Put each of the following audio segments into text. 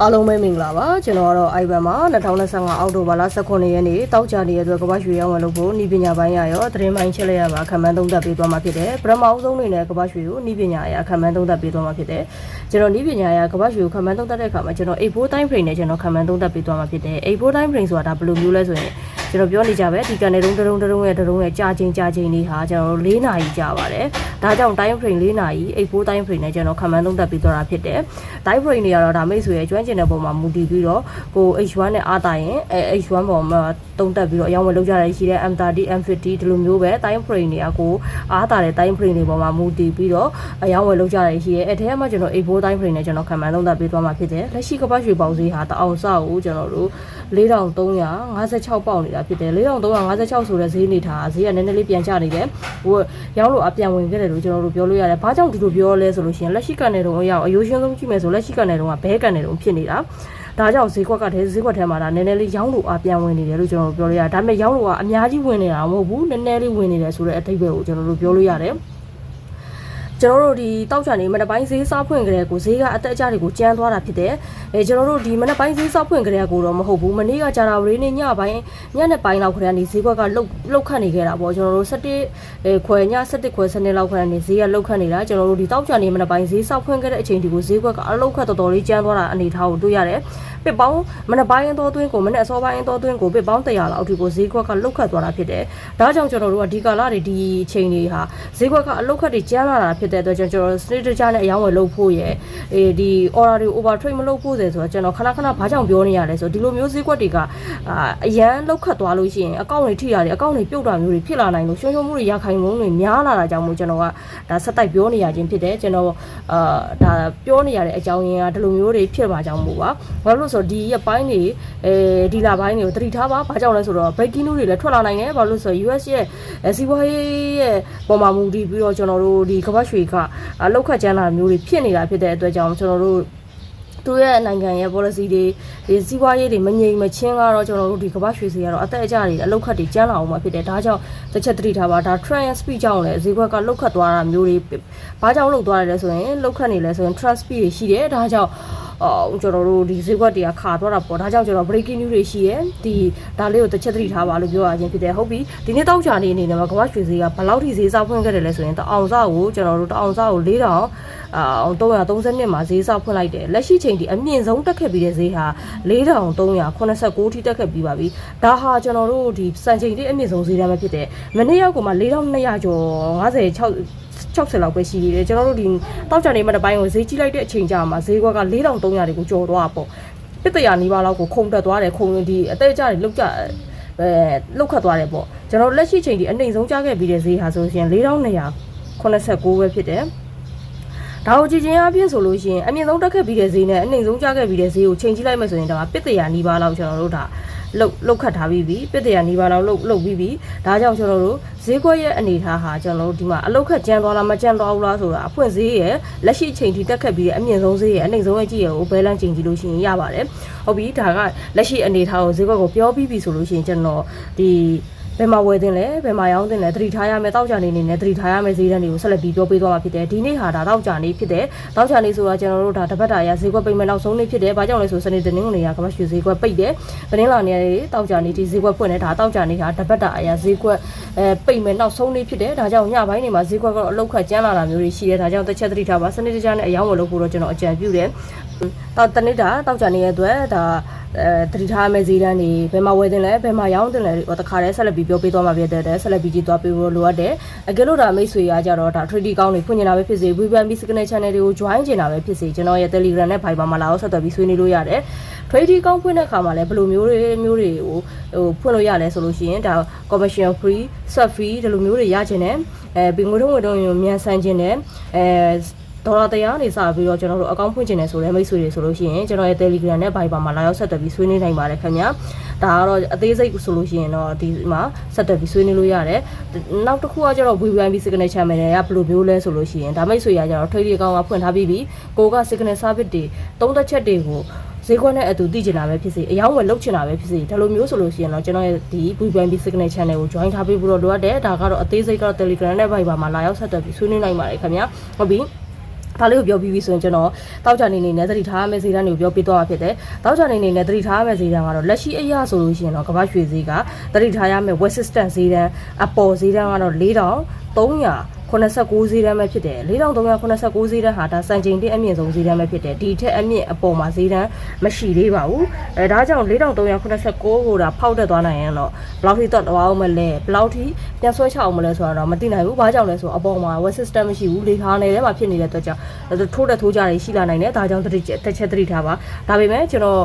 အားလုံးပဲမင်္ဂလာပါကျွန်တော်ကတော့ Ivan ပါ2025အောက်တိုဘာလ18ရက်နေ့တောက်ကြနေတဲ့အတွက်ကမ္ဘာရွှေရောင်းဝယ်လို့ဖို့ဤပညာပိုင်းရရောသတင်းပိုင်းချက်လက်ရပါခံမှန်းသုံးသပ်ပေးသွားမှာဖြစ်တယ်ပထမအဆုံးအနေနဲ့ကမ္ဘာရွှေကိုဤပညာအရာခံမှန်းသုံးသပ်ပေးသွားမှာဖြစ်တယ်ကျွန်တော်ဤပညာအရာကမ္ဘာရွှေကိုခံမှန်းသုံးသပ်တဲ့အခါမှာကျွန်တော်84 time frame နဲ့ကျွန်တော်ခံမှန်းသုံးသပ်ပေးသွားမှာဖြစ်တယ်84 time frame ဆိုတာဒါဘယ်လိုမျိုးလဲဆိုရင်ကျွန်တော်ပြောနေကြပဲဒီကန်တဲ့တုံးတုံးတုံးရဲ့တုံးရဲ့ကြာချင်းကြာချင်းလေးဟာကျွန်တော်၄နာရီကြာပါတယ်ဒါကြောင့် time frame ၄နာရီ84 time frame နဲ့ကျွန်တော်ခံမှန်းသုံးသပ်ပေးသွားတာဖြစ်တယ် time frame တွေကတော့ဒါမိတ်ဆွေရဲ့ကျွမ်းကျင်တဲ့ပုံမှာမူတည်ပြီးတော့ကို H1 နဲ့အားတာရင်အဲ H1 ပေါ်မှာတုံးတက်ပြီးတော့အရောင်းဝယ်လုပ်ကြရရှိတဲ့ M30 M50 ဒီလိုမျိုးပဲ time frame တွေကကိုအားတာတဲ့ time frame တွေပေါ်မှာမူတည်ပြီးတော့အရောင်းဝယ်လုပ်ကြရရှိတဲ့အဲထဲမှာကျွန်တော် A4 time frame နဲ့ကျွန်တော်ခံမှန်းသုံးသပ်ပေးသွားမှာဖြစ်တယ်လက်ရှိကပတ်ရွှေပေါင်ဈေးဟာတအောင်စကိုကျွန်တော်တို့4356ပေါက်နေတာဖြစ်တယ်4356ဆိုတဲ့ဈေးနေထားဈေးကနည်းနည်းလေးပြန်ကျနေတယ်ဟိုရောင်းလို့အပြန်ဝင်ခဲ့တယ်လို့ကျွန်တော်တို့ပြောလို့ရတယ်ဘာကြောင့်ဒီလိုပြောလဲဆိုလို့ရှိရင်လက်ရှိကန်နယ်တုံးအရောက်အယိုးရှင်းဆုံးကြည့်မယ်ဆိုလက်ရှိကန်နယ်တုံးကဘဲကန်နယ်တုံးဖြစ်နေတာဒါကြောင့်ဈေးကွက်ကတည်းဈေးကွက်ထဲမှာဒါနည်းနည်းလေးရောင်းလို့အပြန်ဝင်နေတယ်လို့ကျွန်တော်တို့ပြောလို့ရတယ်ဒါပေမဲ့ရောင်းလို့ကအများကြီးဝင်နေတာမဟုတ်ဘူးနည်းနည်းလေးဝင်နေတယ်ဆိုတဲ့အထိပ္ပယ်ကိုကျွန်တော်တို့ပြောလို့ရတယ် ကျွန်တော်တို့ဒီတောက်ချန်နေမနက်ပိုင်းဈေးစားဖွင့်ကြတဲ့ကိုဈေးကအတက်အကျတွေကိုကျန်းသွားတာဖြစ်တယ်။အဲကျွန်တော်တို့ဒီမနက်ပိုင်းဈေးစားဖွင့်ကြတဲ့ကိုတော့မဟုတ်ဘူး။မနေ့ကကြာတာဝလေးနေ့ညပိုင်းညနေပိုင်းလောက်ခရကနေဈေးကွက်ကလှုပ်လှုပ်ခတ်နေခဲ့တာပေါ့ကျွန်တော်တို့17အဲခွဲည17ခွဲ7လောက်ခရနေဈေးကလှုပ်ခတ်နေတာကျွန်တော်တို့ဒီတောက်ချန်နေမနက်ပိုင်းဈေးစားဖွင့်ခဲ့တဲ့အချိန်ဒီကိုဈေးကွက်ကအလှုပ်ခတ်တော်တော်လေးကျန်းသွားတာအနေထားကိုတွေ့ရတယ်။ပစ်ပေါင်းမနက်ပိုင်းသောသွင်းကိုမနက်အစောပိုင်းသောသွင်းကိုပစ်ပေါင်း100လောက်အထိကိုဈေးကွက်ကလှုပ်ခတ်သွားတာဖြစ်တယ်။ဒါကြောင့်ကျွန်တော်တို့ကဒီကာလတွေဒီအချိန်တွေဟာဈေးကွက်ကအလှုပ်ခတ်တွေကျန်းလာတာဖြစ်တဲ့အတွက်ကျွန်တော်စနစ်တကျနဲ့အယောင်းဝယ်လုပ်ဖို့ရယ်အေးဒီ order တွေ over trade မလုပ်ဖို့ဆိုတော့ကျွန်တော်ခဏခဏဘာကြောင့်ပြောနေရလဲဆိုတော့ဒီလိုမျိုးဈေးကွက်တွေကအာအရန်လောက်ခတ်သွားလို့ရှိရင်အကောင့်တွေထိရတယ်အကောင့်တွေပြုတ်တာမျိုးတွေဖြစ်လာနိုင်လို့ရှုံးရှုံးမှုတွေရခိုင်မှုတွေများလာတာကြောင့်မို့ကျွန်တော်ကဒါဆက်တိုက်ပြောနေရခြင်းဖြစ်တယ်ကျွန်တော်အာဒါပြောနေရတဲ့အကြောင်းရင်းကဒီလိုမျိုးတွေဖြစ်မှာကြောင့်မို့ပါဘာလို့လဲဆိုတော့ဒီရက်ပိုင်းတွေအဲဒီလာပိုင်းတွေကိုတတိထားပါဘာကြောင့်လဲဆိုတော့ breaking news တွေလည်းထွက်လာနိုင်တယ်ဘာလို့လဲဆိုတော့ US ရဲ့စီးပွားရေးရဲ့ပုံမှန်မူတည်ပြီးတော့ကျွန်တော်တို့ဒီကမ္ဘာရွှေကအလောက်ခတ်ကျန်းလာမျိုးတွေဖြစ်နေတာဖြစ်တဲ့အတွက်ကြောင့်ကျွန်တော်တို့သူရဲ့နိုင်ငံရဲ့ policy တွေဒီစီးပွားရေးတွေမငြိမ်မချင်းကတော့ကျွန်တော်တို့ဒီကမ္ဘာရွှေစီကတော့အသက်အကျတွေအလောက်ခတ်တွေကျန်းလာအောင်မှာဖြစ်တယ်ဒါကြောင့်တစ်ချက်သတိထားပါဒါ trend speed ကြောင့်လည်းဈေးကွက်ကလောက်ခတ်သွားတာမျိုးတွေဘာကြောင့်လောက်သွားရလဲဆိုရင်လောက်ခတ်နေလဲဆိုရင် trend speed တွေရှိတယ်ဒါကြောင့် အော်ကျွန်တော်တို့ဒီဈေးကွက်တွေကခါသွားတာပေါ့ဒါကြောင့်ကျွန်တော် breaking news တွေရှိရယ်ဒီဒါလေးကိုတစ်ချက်သတိထားပါလို့ပြောရခြင်းဖြစ်တယ်ဟုတ်ပြီဒီနေ့တောက်ချာနေအနေနဲ့မှာကမ္ဘာရွှေဈေးကဘယ်လောက်ထိဈေးစားဖွင့်ခဲ့တယ်လဲဆိုရင်တအောင်စားကိုကျွန်တော်တို့တအောင်စားကို4000အာ332မှာဈေးစားဖွင့်လိုက်တယ်လက်ရှိချိန်ဒီအမြင့်ဆုံးတက်ခဲ့ပြီးတဲ့ဈေးဟာ4389ထိတက်ခဲ့ပြီးပါပြီဒါဟာကျွန်တော်တို့ဒီစံချိန်တိအမြင့်ဆုံးဈေးတန်းပဲဖြစ်တယ်မနေ့ရောက်ကိုမှ4200ကျော်56 60လောက်ပဲရှိသေးတယ်ကျွန်တော်တို့ဒီတောက်ကြနေမှတစ်ပိုင်းကိုဈေးကြီးလိုက်တဲ့အချိန်ကြာမှာဈေးကွက်က4300တွေကိုကျော်သွားပေါ့ပစ်တရာနီးပါးလောက်ကိုခုံတက်သွားတယ်ခုံဒီအသေးကြတွေလောက်ကြအဲလောက်ခတ်သွားတယ်ပေါ့ကျွန်တော်လက်ရှိချိန်ဒီအနှိမ်ဆုံးကြားခဲ့ပြီးတဲ့ဈေးဟာဆိုရင်4289ပဲဖြစ်တယ်ဒါကိုကြည့်ချင်းအပြည့်ဆိုလို့ရှိရင်အမြင့်ဆုံးတက်ခဲ့ပြီးတဲ့ဈေးနဲ့အနှိမ်ဆုံးကြားခဲ့ပြီးတဲ့ဈေးကိုချိန်ကြည့်လိုက်မှဆိုရင်ဒါကပစ်တရာနီးပါးလောက်ကျွန်တော်တို့ဒါ လုတ်လုတ်ခတ်ထားပြီးပြီပစ်တရာနီးပါးလောက်လုတ်လုတ်ပြီးပြီဒါကြောင့်ကျွန်တော်တို့ဈေးကွက်ရဲ့အနေထားဟာကျွန်တော်တို့ဒီမှာအလုတ်ခတ်ကျန်းသွားလားမကျန်းသွားဘူးလားဆိုတာအဖွင့်ဈေးရဲ့လက်ရှိချိန်ထိတက်ခတ်ပြီးတဲ့အမြင့်ဆုံးဈေးရဲ့အနှိမ်ဆုံးရဲ့ကြည့်ရကိုဘဲလန်းချိန်ကြည့်လို့ရှိရင်ရပါတယ်ဟုတ်ပြီဒါကလက်ရှိအနေထားကိုဈေးကွက်ကိုပြောပြီးပြီဆိုလို့ရှိရင်ကျွန်တော်ဒီ ဘယ်မှာဝယ်တင်လဲဘယ်မှာရောင်းတင်လဲသတိထားရမယ်တောက်ကြနေနေနဲ့သတိထားရမယ်ဈေးတန်းတွေကိုဆက်လက်ပြီးပြောပေးသွားမှာဖြစ်တယ်ဒီနေ့ဟာဒါတောက်ကြနေဖြစ်တယ်တောက်ကြနေဆိုတာကျွန်တော်တို့ဒါတပတ်တာရဈေးကွက်ပိတ်မဲ့နောက်ဆုံးနေ့ဖြစ်တယ်ဘာကြောင့်လဲဆိုစနေတနင်္ဂနွေရကမရွှေဈေးကွက်ပိတ်တယ်တနင်္လာနေ့တောက်ကြနေဒီဈေးကွက်ဖွင့်တယ်ဒါတောက်ကြနေဟာတပတ်တာအရာဈေးကွက်အဲပိတ်မဲ့နောက်ဆုံးနေ့ဖြစ်တယ်ဒါကြောင့်ညပိုင်းနေမှာဈေးကွက်ကတော့အလောက်ခတ်ကျန်းလာတာမျိုးတွေရှိတယ်ဒါကြောင့်တစ်ချက်သတိထားပါစနေတကြနဲ့အယောင်းဝယ်လို့ပို့တော့ကျွန်တော်အကြံပြုတယ် တောက်တနေ့တာတောက်ကြနေတဲ့အတွက်ဒါအဲတတိထားမဲ့ဈေးတန်းတွေဘယ်မှာဝယ်တင်လဲဘယ်မှာရောင်းတင်လဲဟိုတခါတည်းဆက်လက်ပြီးပြောပေးသွားမှာဖြစ်တဲ့ဆက်လက်ပြီးကြည့်သွားပေးဖို့လိုအပ်တယ်အကယ်လို့ဒါမိတ်ဆွေရကြတော့ဒါ 3D ကောင်းတွေဖွင့်နေတာပဲဖြစ်စေ VPN Signal Channel တွေကို join ချင်တာပဲဖြစ်စေကျွန်တော်ရဲ့ Telegram နဲ့ Viber မှာလာအောင်ဆက်သွယ်ပြီးဆွေးနွေးလို့ရတယ် 3D ကောင်းဖွင့်တဲ့အခါမှာလည်းဘယ်လိုမျိုးတွေမျိုးတွေကိုဟိုဖွင့်လို့ရလဲဆိုလို့ရှိရင်ဒါ commercial free sub free ဒီလိုမျိုးတွေရချင်တယ်အဲပြီးငွေတော့ငွေတော့မြန်ဆန်ခြင်းတယ်အဲ ဒေါ်လာတရားနေစပြီးတော့ကျွန်တော်တို့အကောင့်ဖွင့်ချင်တယ်ဆိုတဲ့မိတ်ဆွေတွေဆိုလို့ရှိရင်ကျွန်တော်ရဲ့ Telegram နဲ့ Viber မှာလာရောက်ဆက်သွယ်ပြီးဆွေးနွေးနိုင်ပါတယ်ခင်ဗျာဒါကတော့အသေးစိတ်ဆိုလို့ရှိရင်တော့ဒီမှာဆက်သွယ်ပြီးဆွေးနွေးလို့ရတယ်နောက်တစ်ခုကကျတော့ VVIP Signal Channel တွေကဘယ်လိုမျိုးလဲဆိုလို့ရှိရင်ဒါမိတ်ဆွေရကျတော့ Trade အကောင့်ကဖွင့်ထားပြီးပြီကိုက Signal Service တွေသုံးသက်ချက်တွေကိုဈေးကွက်နဲ့အတူသိကျင်တာပဲဖြစ်စေအယောင်းဝယ်လုပ်ချင်တာပဲဖြစ်စေဒါလိုမျိုးဆိုလို့ရှိရင်တော့ကျွန်တော်ရဲ့ဒီ VPN Signal Channel ကို join ထားပေးဖို့တော့လိုအပ်တယ်ဒါကတော့အသေးစိတ်ကတော့ Telegram နဲ့ Viber မှာလာရောက်ဆက်သွယ်ပြီးဆွေးနွေးနိုင်ပါတယ်ခင်ဗျာဟုတ်ပြီ ဒါလေးကိုပြောပြီးပြီဆိုရင်ကျွန်တော်တောက်ချာနေနေနဲ့သတိထားရမယ့်ဈေးတန်းတွေကိုပြောပြသွားမှာဖြစ်တယ်။တောက်ချာနေနေနဲ့သတိထားရမယ့်ဈေးတန်းကတော့လက်ရှိအရာဆိုလို့ရှိရင်တော့ကမ္ဘာရွှေဈေးကသတိထားရမယ့် West System ဈေးတန်းအပေါ်ဈေးတန်းကတော့4300 89ဈေးတန်းပဲဖြစ်တယ်4389ဈေးတန်းဟာဒါစံချိန်တင်အမြင့်ဆုံးဈေးတန်းပဲဖြစ်တယ်ဒီထက်အမြင့်အပေါ်မှာဈေးတန်းမရှိသေးပါဘူးအဲဒါကြောင့်4389ကိုဒါဖောက်တက်သွားနိုင်ရင်တော့ဘယ်လောက်ထိတော့တော့အောင်မလဲဘယ်လောက်ထိပြန်ဆွဲချအောင်မလဲဆိုတာတော့မသိနိုင်ဘူးဘာကြောင့်လဲဆိုတော့အပေါ်မှာ web system မရှိဘူးလေခါနေထဲမှာဖြစ်နေတဲ့အတွက်ကြောင့်ထိုးတဲ့ထိုးကြတွေရှိလာနိုင်တယ်ဒါကြောင့်တစ်ချက်တစ်ချက်သတိထားပါဒါပေမဲ့ကျွန်တော်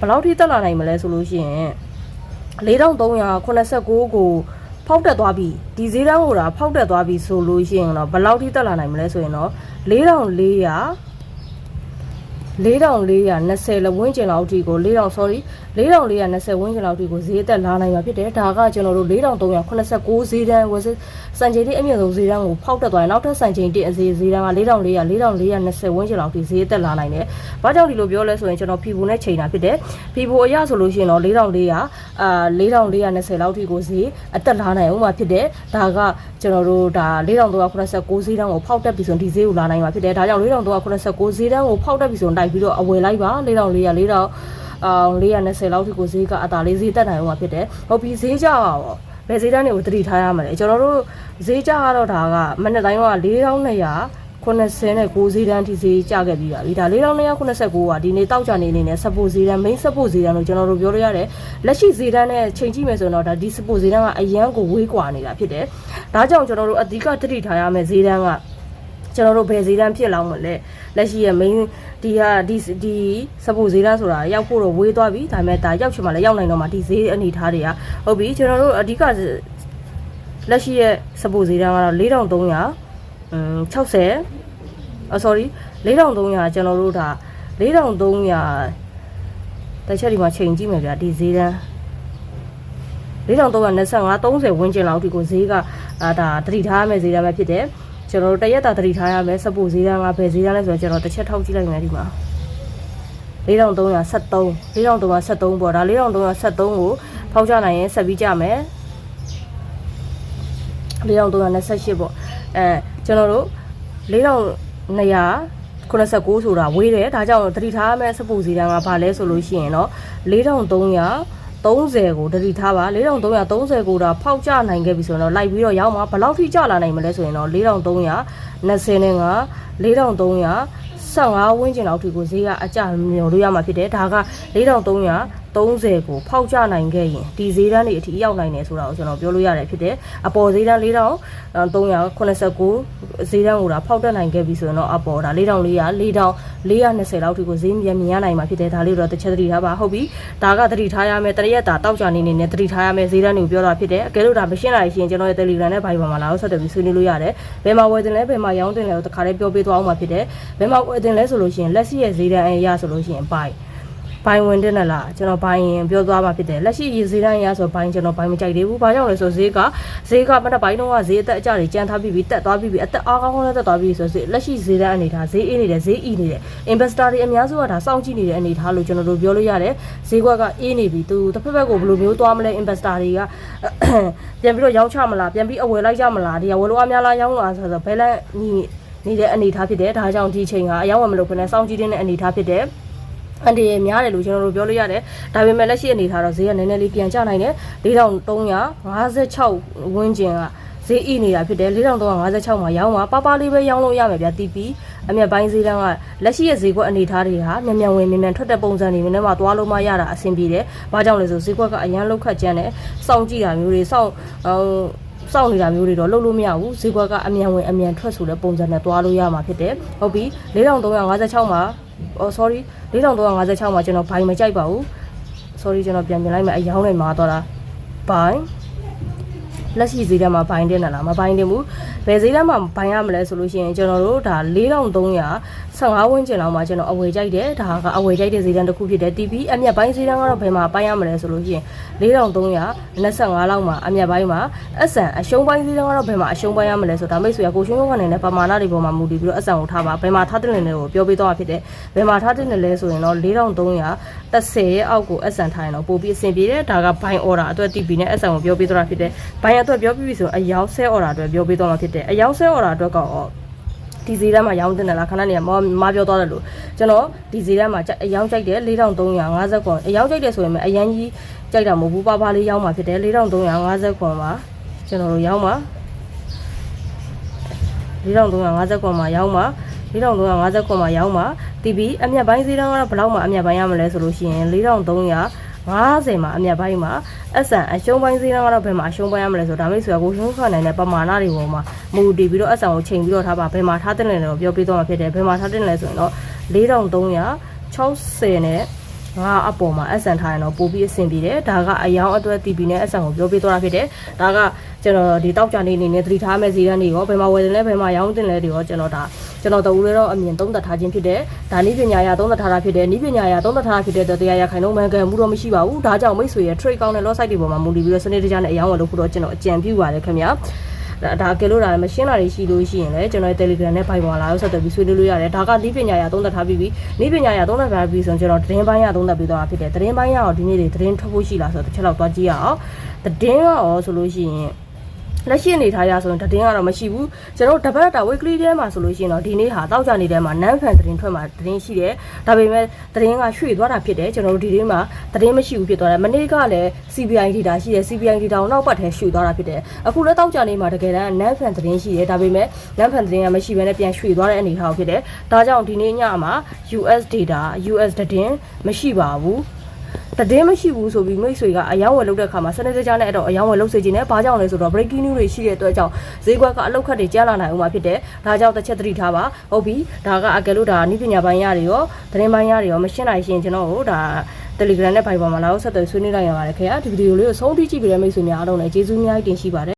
ဘယ်လောက်ထိတက်လာနိုင်မလဲဆိုလို့ရှိရင်4389ကို ဖောက်တက်သွားပြီဒီဈေးတန်းကိုဒါဖောက်တက်သွားပြီဆိုလို့ရှိရင်တော့ဘယ်လောက်ထိတက်လာနိုင်မလဲဆိုရင်တော့4400 4420လဝန်းကျင်လောက်အထိကို4000 sorry 4420ဝန်းကျင်လောက်အထိကိုဈေးသက်လာနိုင်မှာဖြစ်တယ်ဒါကကျွန်တော်တို့4389ဈေးတန်းဝယ်စံချိန်တိအမြင့်ဆုံးဈေးတန်းကိုဖောက်တက်သွားရင်နောက်ထပ်စံချိန်တိအဈေးဈေးတန်းက4400 4420ဝန်းကျင်လောက်အထိဈေးသက်လာနိုင်တယ်ဘာကြောင့်ဒီလိုပြောလဲဆိုရင်ကျွန်တော်ဖီဘူနဲ့ချိန်တာဖြစ်တယ်ဖီဘူအရဆိုလို့ရှိရင်တော့4400အာ4420လောက်အထိကိုဈေးအသက်လာနိုင်အောင်မှာဖြစ်တယ်ဒါကကျွန်တော်တို့ဒါ4389ဈေးတန်းကိုဖောက်တက်ပြီဆိုရင်ဒီဈေးကိုလာနိုင်မှာဖြစ်တယ်ဒါကြောင့်4389ဈေးတန်းကိုဖောက်တက်ပြီဆိုရင်တိုက်ပြီးတော့အဝယ်လိုက်ပါ4400 4000 အောင်420လောက်ထိကိုဈေးကအတာလေးဈေးတက်နိုင်အောင်မှာဖြစ်တယ်ဟုတ်ပြီဈေးကြပါဘောဘယ်ဈေးတန်းတွေကိုသတိထားရမလဲကျွန်တော်တို့ဈေးကြကတော့ဒါကမနေ့တိုင်းက4200 89ဈေးတန်းထိဈေးကျခဲ့ပြီးပါပြီဒါ4289ကဒီနေ့တောက်ကြနေနေနဲ့စပိုဈေးတန်း main စပိုဈေးတန်းလို့ကျွန်တော်တို့ပြောလို့ရတယ်လက်ရှိဈေးတန်းနဲ့ချိန်ကြည့်မယ်ဆိုတော့ဒါဒီစပိုဈေးတန်းကအရန်ကိုဝေးကွာနေတာဖြစ်တယ်ဒါကြောင့်ကျွန်တော်တို့အဓိကသတိထားရမယ့်ဈေးတန်းက ကျွန်တော်တို့ဘယ်ဈေးတန်းဖြစ်လောက်မလဲလက်ရှိရဲ့ main ဒီဟာဒီဒီစပိုဈေးတန်းဆိုတာရောက်ဖို့တော့ဝေးသွားပြီဒါပေမဲ့ဒါရောက်ချင်မှလည်းရောက်နိုင်တော့မှဒီဈေးအနေထားတွေကဟုတ်ပြီကျွန်တော်တို့အဓိကလက်ရှိရဲ့စပိုဈေးတန်းကတော့4300อืม60အ sorry 4300ကျွန်တော်တို့ဒါ4300တစ်ချက်ဒီမှာချိန်ကြည့်မယ်ဗျာဒီဈေးတန်း4325 30ဝန်းကျင်လောက်ဒီကိုဈေးကအာဒါတတိထားရမယ့်ဈေးတန်းပဲဖြစ်တယ် ကျွန်တော်တို့တရက်တာတတိထားရမယ်စပိုဈေးတန်းကဘယ်ဈေးတန်းလဲဆိုတော့ကျွန်တော်တစ်ချက်ထောက်ကြည့်လိုက်မယ်ဒီမှာ4373 4373ပေါ့ဒါ4373ကိုဖောက်ချနိုင်ရင်ဆက်ပြီးကြမယ်4328ပေါ့အဲကျွန်တော်တို့4200 89ဆိုတာဝေးတယ်ဒါကြောင့်သတိထားရမယ့်စပူစီတန်းကဘာလဲဆိုလို့ရှိရင်တော့4300 30ကိုတတိထားပါ4330ကိုဒါဖောက်ကျနိုင်ခဲ့ပြီဆိုတော့လိုက်ပြီးတော့ရောက်မှာဘယ်လောက်ထိကျလာနိုင်မလဲဆိုရင်တော့4325 4300 15ဝန်းကျင်လောက်ထိကိုဈေးကအကျမျောလို့ရမှာဖြစ်တယ်ဒါက4300 30ကိုဖောက်ကျနိုင်ခဲ့ရင်ဒီဈေးတန်းတွေအထိရောက်နိုင်တယ်ဆိုတာကိုကျွန်တော်ပြောလို့ရတယ်ဖြစ်တယ်အပေါ်ဈေးတန်း4389ဈေးတန်းကိုဒါဖောက်တက်နိုင်ခဲ့ပြီဆိုရင်တော့အပေါ်ဒါ4400 4420လောက်ထိကိုဈေးမြင်မြင်ရနိုင်မှာဖြစ်တယ်ဒါလေးတော့တစ်ချက်သတိထားပါဟုတ်ပြီဒါကသတိထားရမယ်တရက်တာတောက်ကြနေနေနဲ့သတိထားရမယ်ဈေးတန်းတွေကိုပြောတာဖြစ်တယ်အကယ်လို့ဒါမရှင်းလာရင်ကျွန်တော်ရဲ့ Telegram နဲ့ Viber မှာလာတော့ဆက်သွယ်ပြီးဆွေးနွေးလို့ရတယ်ဘယ်မှာဝယ်တင်လဲဘယ်မှာရောင်းတင်လဲကိုတခါလေးပြောပေးသွားအောင်မှာဖြစ်တယ်ဘယ်မှာဝယ်တင်လဲဆိုလို့ရှိရင်လက်ရှိရဲ့ဈေးတန်းအရဆိုလို့ရှိရင်ပိုင် ဘိုင်ဝင်တဲ့နဲ့လားကျွန်တော်ဘိုင်ရင်ပြောသွားမှာဖြစ်တယ်လက်ရှိရေဈေးတန်းရဆိုဘိုင်ကျွန်တော်ဘိုင်မကြိုက်သေးဘူးဘာကြောင့်လဲဆိုဈေးကဈေးကမနေ့ပိုင်းတုန်းကဈေးအသက်အကျတွေကြမ်းထားပြီးပြီးတက်သွားပြီးပြီးအသက်အားကောင်းကောင်းနဲ့တက်သွားပြီးဆိုဈေးလက်ရှိဈေးတန်းအနေထားဈေးအေးနေတယ်ဈေးအီနေတယ် investor တွေအများစုကဒါစောင့်ကြည့်နေတဲ့အနေထားလို့ကျွန်တော်တို့ပြောလို့ရတယ်ဈေးကွက်ကအေးနေပြီသူတစ်ဖက်ဖက်ကိုဘယ်လိုမျိုးသွားမလဲ investor တွေကပြန်ပြီးတော့ရောင်းချမလားပြန်ပြီးအဝယ်လိုက်ကြမလားဒီကဝယ်လို့အများလားရောင်းလားဆိုတော့ဘယ်လန့်ညီနေတဲ့အနေထားဖြစ်တယ်ဒါကြောင့်ဒီချိန်ကအယောင်းဝယ်မလို့ခနဲ့စောင့်ကြည့်တဲ့အနေထားဖြစ်တယ် အန်ဒီရများတယ်လို့ကျွန်တော်တို့ပြောလို့ရတယ်ဒါပေမဲ့လက်ရှိအနေထားတော့ဈေးကနည်းနည်းလေးပြန်ကျနိုင်တယ်4356ဝန်းကျင်ကဈေးဤနေတာဖြစ်တယ်4356မှာရောင်းမှာပါပါလေးပဲရောင်းလို့ရမယ်ဗျာ TP အမြတ်ပိုင်းဈေးတန်းကလက်ရှိရဲ့ဈေးကွက်အနေထားတွေဟာမြန်မြန်ဝင်မြန်မြန်ထွက်တဲ့ပုံစံတွေနဲ့မှသွားလို့မရတာအဆင်ပြေတယ်။ဘာကြောင့်လဲဆိုဈေးကွက်ကအရန်လောက်ခတ်ကြမ်းတယ်။စောင့်ကြည့်တာမျိုးတွေစောင့်စောင့်နေတာမျိုးတွေတော့လုပ်လို့မရဘူးဈေးကွက်ကအမြန်ဝင်အမြန်ထွက်ဆိုတဲ့ပုံစံနဲ့သွားလို့ရမှာဖြစ်တယ်။ဟုတ်ပြီ4356မှာ oh sorry 4356မှာကျွန်တော်ဘိုင်မကြိုက်ပါဘူး sorry ကျွန်တော်ပြန်ပြင်လိုက်မယ်အယောင်းနဲ့မှာတော့တာဘိုင် လက်ရှိဈေးထဲမှာဘိုင်တင်တယ်လားမဘိုင်တင်ဘူးဘယ်ဈေးထဲမှာဘိုင်ရမလဲဆိုလို့ရှိရင်ကျွန်တော်တို့ဒါ4315ဝန်းကျင်လောက်မှာကျွန်တော်အဝယ်ကြိုက်တယ်ဒါကအဝယ်ကြိုက်တဲ့ဈေးတန်းတစ်ခုဖြစ်တယ် TP အမြတ်ပိုင်းဈေးတန်းကတော့ဘယ်မှာပိုင်းရမလဲဆိုလို့ရှိရင်4325လောက်မှာအမြတ်ပိုင်းမှာအဆန်အရှုံးပိုင်းဈေးတန်းကတော့ဘယ်မှာအရှုံးပိုင်းရမလဲဆိုတော့မိတ်ဆွေကကိုရှုံးရုံးကနေနဲ့ပမာဏတွေပေါ်မှာမူတည်ပြီးတော့အဆန်ကိုထားပါဘယ်မှာထားတဲ့လဲကိုပြောပေးသွားတာဖြစ်တယ်ဘယ်မှာထားတဲ့လဲဆိုရင်တော့4330ရဲ့အောက်ကိုအဆန်ထားရင်တော့ပို့ပြီးအဆင်ပြေတယ်ဒါကဘိုင် order အတွက် TP နဲ့အဆန်ကိုပြောပေးသွားတာဖြစ်တယ်ဘိုင်အတွက်ပြောပြီးပြီဆိုအယောက်ဆဲ order အတွက်ပြောပေးသွားမှာဖြစ်တယ်အယောက်ဆဲ order အတွက်ကတော့ဒီဈေးတန်းမှာရောင်းတင်တယ်လားခဏနေမမပြောသွားတယ်လို့ကျွန်တော်ဒီဈေးတန်းမှာအရောင်းကြိုက်တယ်4350ခွန်အရောင်းကြိုက်တယ်ဆိုရင်အရန်ကြီးကြိုက်တာမဟုတ်ဘူးပါပါလေးရောင်းမှာဖြစ်တယ်4350ခွန်ပါကျွန်တော်တို့ရောင်းပါ4350ခွန်မှာရောင်းပါ4350ခွန်မှာရောင်းပါတီဗီအမြတ်ပိုင်းဈေးတန်းကတော့ဘယ်လောက်မှအမြတ်ပိုင်းရမလဲဆိုလို့ရှိရင်4300 50မှာအမြတ်ပိုင်းမှာအဆန်အရှုံးပိုင်းစည်းနှောင်းကတော့ဘယ်မှာအရှုံးပိုင်းရမလဲဆိုတော့ဒါမိတ်ဆွေကကိုရှုံးခနိုင်တဲ့ပမာဏတွေပေါ်မှာမူတည်ပြီးတော့အဆန်ကိုချိန်ပြီးတော့ထားပါဘယ်မှာထားတဲ့လဲတော့ပြောပြတော့မှာဖြစ်တယ်ဘယ်မှာထားတဲ့လဲဆိုရင်တော့4360နဲ့ ငါအပေါ်မှာအဆန်ထားရင်တော့ပိုပြီးအဆင်ပြေတယ်ဒါကအယောင်အတွက် TP နဲ့အဆန်ကိုပြောပြတော့တာဖြစ်တယ်ဒါကကျွန်တော်ဒီတောက်ကြနေနေနဲ့သတိထားမဲ့ဈေးတန်းတွေရောဘယ်မှာဝယ်တယ်လဲဘယ်မှာရောင်းတင်လဲတွေရောကျွန်တော်ဒါကျွန်တော်တူလေးတော့အမြင်သုံးသပ်ထားခြင်းဖြစ်တယ်ဒါနည်းပညာရသုံးသပ်ထားတာဖြစ်တယ်နည်းပညာရသုံးသပ်ထားတာဖြစ်တဲ့တရားရခိုင်နှုန်းမှန်ကန်မှုတော့မရှိပါဘူးဒါကြောင့်မိတ်ဆွေရဲ့ trade ကောင်းတဲ့ loss site တွေပေါ်မှာမူတည်ပြီးတော့စနစ်တကျနဲ့အယောင်းဝယ်လို့ခုတော့ကျွန်တော်အကြံပြုပါတယ်ခင်ဗျာ ဒါဒါကဲလို့ဒါမရှင်းတာတွေရှိလို့ရှိရင်လည်းကျွန်တော်ရဲ့ Telegram နဲ့ Viber လာလို့ဆက်သွယ်ပြီးဆွေးနွေးလို့ရတယ်ဒါကနည်းပညာရသုံးသပ်ထားပြီးပြီနည်းပညာရသုံးသပ်ထားပြီးဆိုရင်ကျွန်တော်သတင်းပိုင်းရသုံးသပ်ပြီးတော့ဖြစ်တယ်သတင်းပိုင်းရတော့ဒီနေ့တွေသတင်းထုတ်ဖို့ရှိလားဆိုတော့တစ်ချက်လောက်သွားကြည့်ရအောင်သတင်းရောဆိုလို့ရှိရင် လက်ရှိအနေထားရဆိုရင်တည်င်းကတော့မရှိဘူးကျွန်တော်တပတ်တာ weekly ထဲမှာဆိုလို့ရှိရင်တော့ဒီနေ့ဟာတောက်ကြနေတဲ့မှာ non fan သတင်းထွက်မှာသတင်းရှိတယ်ဒါပေမဲ့သတင်းကရွှေ့သွားတာဖြစ်တယ်ကျွန်တော်တို့ဒီနေ့မှာသတင်းမရှိဘူးဖြစ်သွားတယ်မနေ့ကလည်း CBI data ရှိတယ် CBI data ကိုနောက်ပတ်ထဲရွှေ့သွားတာဖြစ်တယ်အခုလည်းတောက်ကြနေမှာတကယ်တမ်း non fan သတင်းရှိတယ်ဒါပေမဲ့ non fan သတင်းကမရှိဘဲနဲ့ပြန်ရွှေ့သွားတဲ့အနေအထားကိုဖြစ်တယ်ဒါကြောင့်ဒီနေ့ညမှာ US data US သတင်းမရှိပါဘူး တည်င်းမရှိဘူးဆိုပြီးမိတ်ဆွေကအယောင်းဝယ်လုပ်တဲ့ခါမှာစနစ်တကျနဲ့အဲ့တော့အယောင်းဝယ်လုပ်စေခြင်းနဲ့ဘာကြောင့်လဲဆိုတော့ breaking news တွေရှိတဲ့အတွက်ကြောင့်ဈေးကွက်ကအလောက်ခတ်တွေကျလာနိုင်ဦးမှာဖြစ်တယ်။ဒါကြောင့်တစ်ချက်သတိထားပါ။ဟုတ်ပြီ။ဒါကအကယ်လို့ဒါနိပညာပိုင်းရတွေရောသတင်းပိုင်းရတွေရောမရှင်းနိုင်ရှင်ကျွန်တော်တို့ဒါ Telegram နဲ့ Viber မှာလာလို့ဆက်သွယ်ဆွေးနွေးလိုက်ရပါတယ်ခင်ဗျာ။ဒီဗီဒီယိုလေးကိုဆုံးဖြတ်ကြည့်ပြီးတဲ့မိတ်ဆွေများအားလုံးလည်းကျေးဇူးအများကြီးတင်ရှိပါတယ်